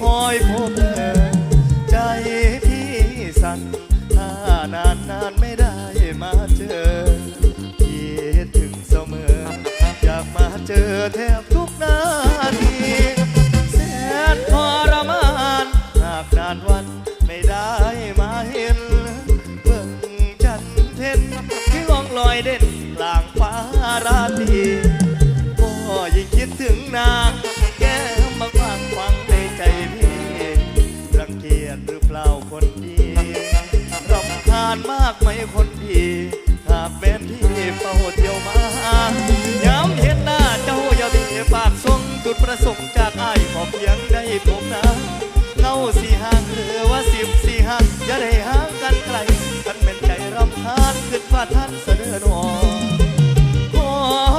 คอยพบเธอ ใจพี่สั่นถ้านานนานไม่ได้มาเจอคิดถึงเสมอ อยากมาเจอแทบทุกนาทีแสนทรมานหากนานวันไม่ได้มาเห็นเบิ่งจันเทนที่ลองลอยเด่นกลาง คนดีหากเป็นที่เฝ้าเที่ยวมาย้ำเห็นหน้าเจ้าอย่ามีปากทรงจุดประสงค์จากอ้ายขอเพียงได้พบนะเก้าสี่หางหรือว่าสิบสี่หางอย่าได้ห่างกันไกลกันเป็นใจรำคาญขึ้นว่าท่านเสนอหนอขอ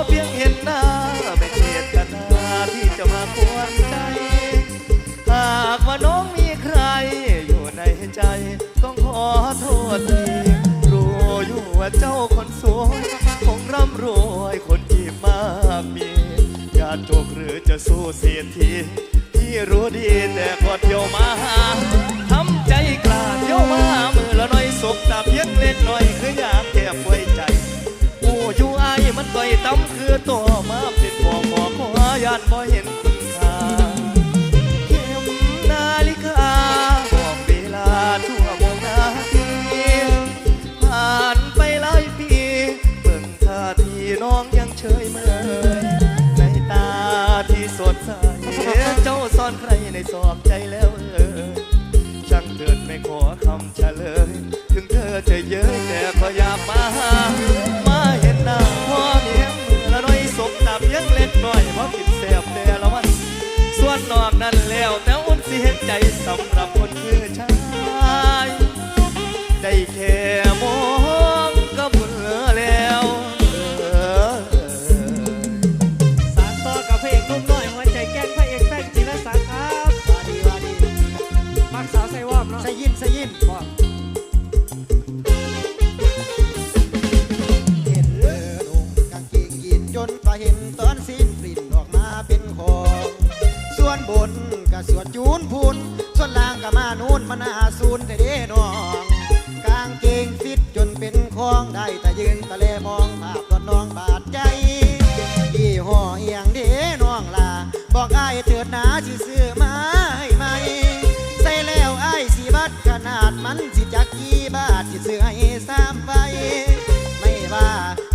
เพียงเห็นหน้าไม่เจตนาที่จะมากวนใจ หากว่าน้องมีใครอยู่ในใจ ต้องขอโทษ เจ้าคนสวยคงร่ำรวยคนที่มากมีอยากจกหรือจะสู้เสียทีพี่รู้ดีแต่ก็เที่ยวมาหาทำใจกล้าเที่ยวมามือละหน่อยสบตาเพียงเล็กน้อยคืออยากแก้ป่วยใจโอ้อยู่อายมันต่อยตั้มคือตัวมาเป็นบ่อขอขอยานบ่เห็น น้องยังเฉยเมยในตาที่สดใสเจ้าซ่อนใครในสอบใจแล้วเอ่ยช่างเถิดไม่ขอคำเฉลย ถึงเธอจะเย้ยแต่ก็อยากมามาเห็นหน้าพ่อเมียมือละน้อยสบตาเพียงเล็กน้อยเพราะกินแสบแต่ละวัน ส่วนนอกนั้นแล้วแต่อุ่นสิเห็นใจสำหรับคนคือชายได้แค่ ก็สวดจูนพูนส่วนล่างก็มานูนมันอาสูนแต่เด้น้องกางเกงฟิตจนเป็นของได้แต่ยืนตะเลมองภาพตอนน้องบาดใจยี่ห้อเอียงเด้น้องลาบอกอ้ายเถิดหนาสิซื้อมาให้ไหมใส่แล้วไอ้ายสิบัดขนาดมันสิจักกี่บาทสิซื้อให้สามใบไม่ว่า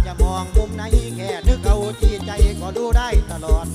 จะมองมุมไหนแค่นึกเอาที่ใจก็ดูได้ตลอด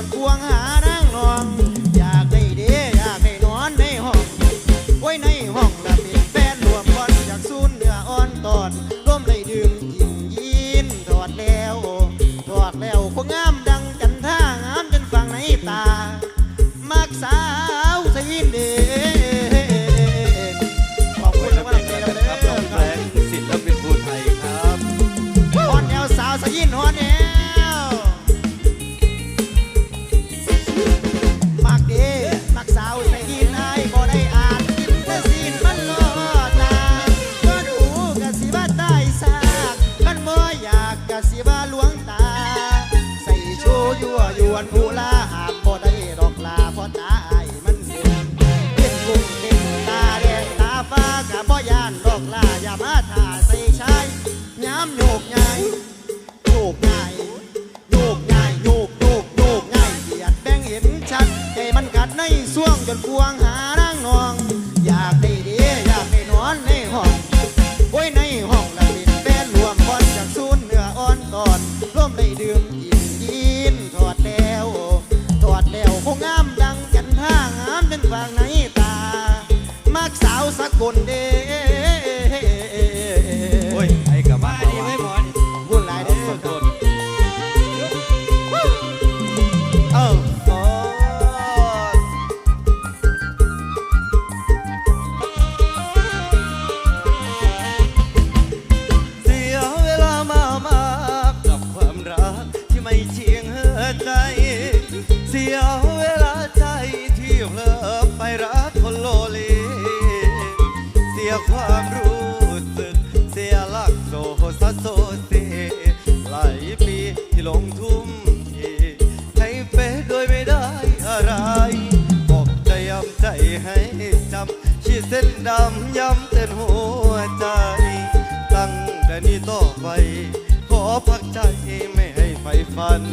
จนควงหา ตาไอ้มันเดือนเป็นกุ้งเต็มตาแดงตาฟ้ากะบ่ยานดอกลาอย่ามาท่าใส่ชายย้ำโยกใหญ่โยกใหญ่โยกใหญ่โยกโยกโยกใหญ่เดียดแบงเห็นชัดใจมันกัดในส่วงจนพวงหา คนเด้ ไฟฟัน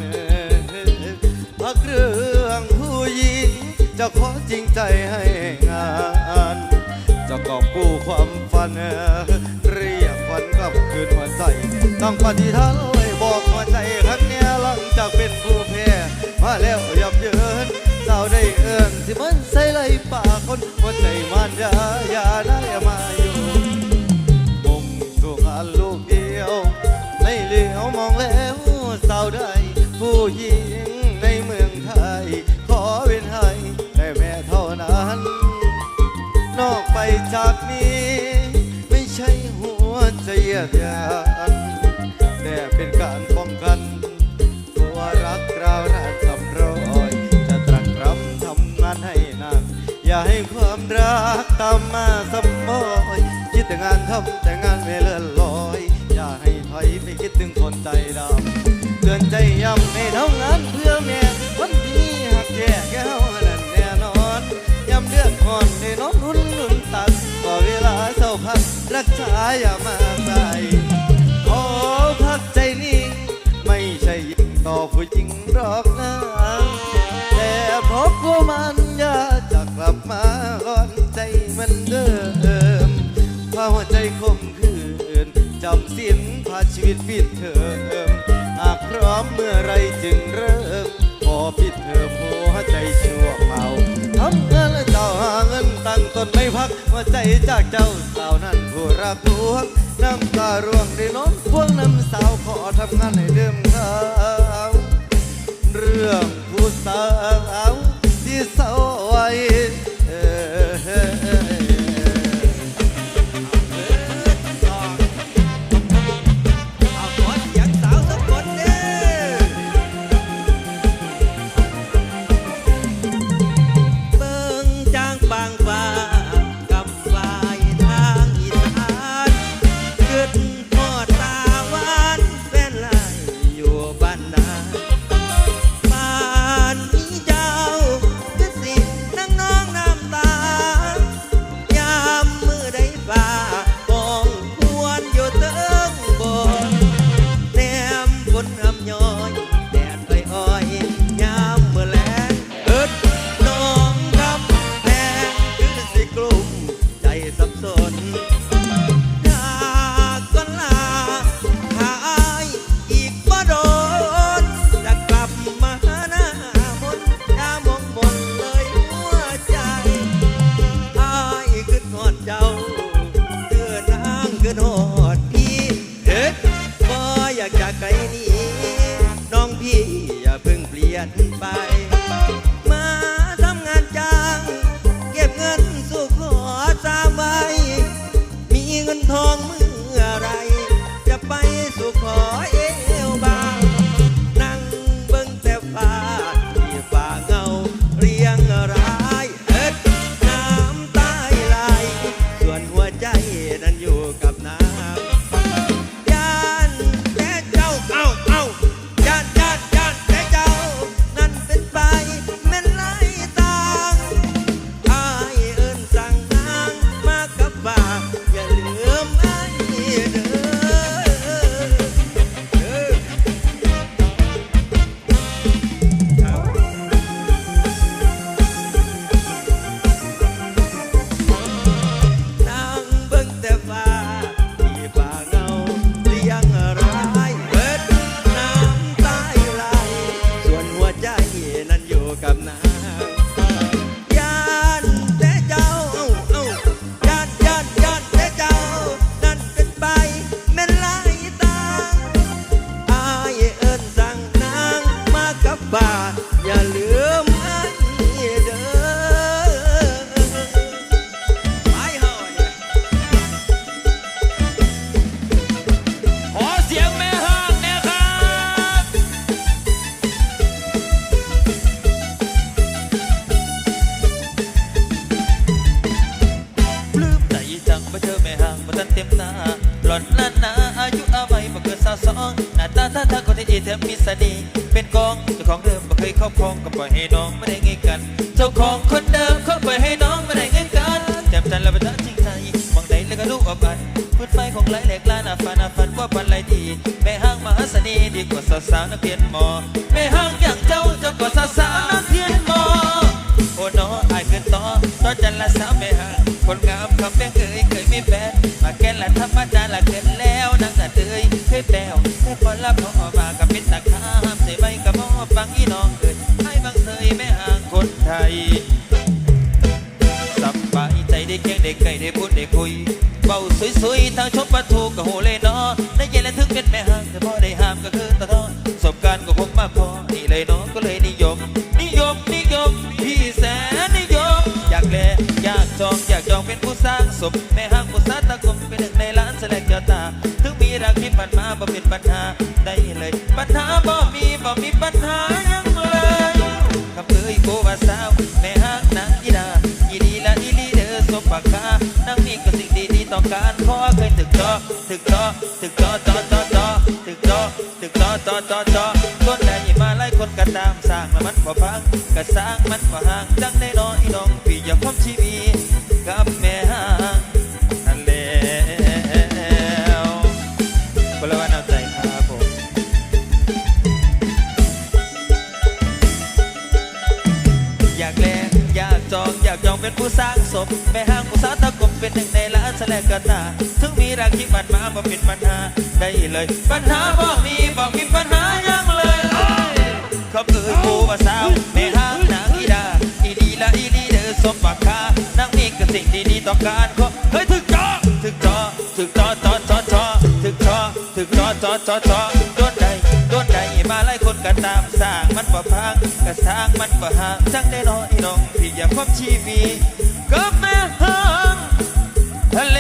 พักเรื่องผู้หญิง จะขอจริงใจให้งาน จะกอบกู้ความฝัน เรียกฝันกลับคืนหัวใจต้องปฏิทันเลยบอกหัวใจครั้งเนี้ยหลังจากเป็นผู้แพ้มาแล้วยับเยินสาได้เอิ้นที่มันใส่ไหลปากคนหัวใจมันยาอย่าได้มา ยียดยานแต่เป็นการป้องกัน ตัวรักเรานานสำรอย จะตรักรำทำงานให้หนัก อย่าให้ความรักตามมาสมอยคิดแต่งานทำแต่งานไม่เลื่อนลอย อย่าให้ถอยไปคิดถึงคนใจดำเตือนใจย้ำให้ทำงานเพื่อแม่วันที่หักแย่แก้วนั่นแน่นอนย้ำเดือดอ่อนให้น้องนุ่นนุ่นตักก็เวลาเศร้าพักรักษาอย่ามา เมื่อไรจึงเริ่มพอปิดเทอหัวใจชั่วเมาทำงานและเจ้าหาเงินตั้งตนไม่พักหัวใจจากเจ้าสาวนั้นผู้รักทวงน้ำตาร่วงได้น้องพวงน้ำสาวขอทำงานให้เดิมเขาเรื่องผู้สาวที่เศร้าไว้ เสน่ห์เป็นกองเจ้าของเดิมบ่เคยครอบครองก็ปล่อยให้น้องไม่ได้เงี้ยกัน เจ้าของคนเดิมเขาปล่อยให้น้องไม่ได้เงี้ยกันแจ่มจันทร์และประทับจริงใจมองใดแล้วก็ลูกออกไปฟืดไฟของไหลแหลกล้านอาฟันอาฟันว่าปันไหลดีแม่ห้างมหาเสน่ห์ดีกว่าสาวๆนักเรียนมอแม่ห้างอย่างเจ้าเจ้าก็สาวๆนักเรียนมอโอ้น้ออายเกินต่อต่อจันละสาวแม่ห่างคนงามคำแม่เคยเคยมีแฟนมาแก่นละธรรมดาละเกินแล้วนางกะเตยเคยแปลวเคยพอรับเขาออกมากับ อฟังอีน้องเกิดให้บางเสยแม่ห่างคนไทยสบายใจได้เคียงได้ไก่ได้พูดได้คุยเบาสวยๆทางชมประตูก็โหเลยเนาะได้ยินและถึงเป็นแม่ห้างแต่พอได้ห้ามก็คือตะท้อประสบการณ์ก็คงมากพอนี่เลยเนาะก็เลยนิยม นิยมนิยมพี่แสนนิยม อยากแลอยากจองอยากจองเป็นผู้สร้างสมแม่ห้างผู้สร้างตะกลมเป็นหนึ่งในล้านแสลกเจ้าตาถึงมีรักที่ผ่านมาบ่เป็นปัญหาได้เลยปัญหาบ่มีบ่มีปัญหา มันบ่พังก็สร้างมันบ่ห่างจังได้น้อยน้องพี่อย่าพบชีวีกับแม่ฮักนั่นแล้วคนลวันเอาใจครับผมอยากแลกอยากจองอยากจองเป็นผู้สร้างสมแม่ห้างผู้สาวตะกบเป็นหนึ่งในล้านแสลกกะตาถึงมีรักที่มันมาบ่เป็นปัญหาได้เลย ปัญหาบ่มีบ่มีปัญหายังเลยเขาเอ่ย สาวแม่ห้างนางอีดาอีดีละอีลีเดอสมปากคานางมีกับสิ่งดีๆต้อการขอเฮ้ยถึกจอถึกจอถึกจอจอจอจอถึกจอถึกจอจอจอจอโดนใดโดนใดมาไล่คนกันตามสร้างมันบ่พังกระสร้างมันบ่ห่างจังได้น้อยน้องพี่อยากพบชีวีกับแม่ห้างทะเล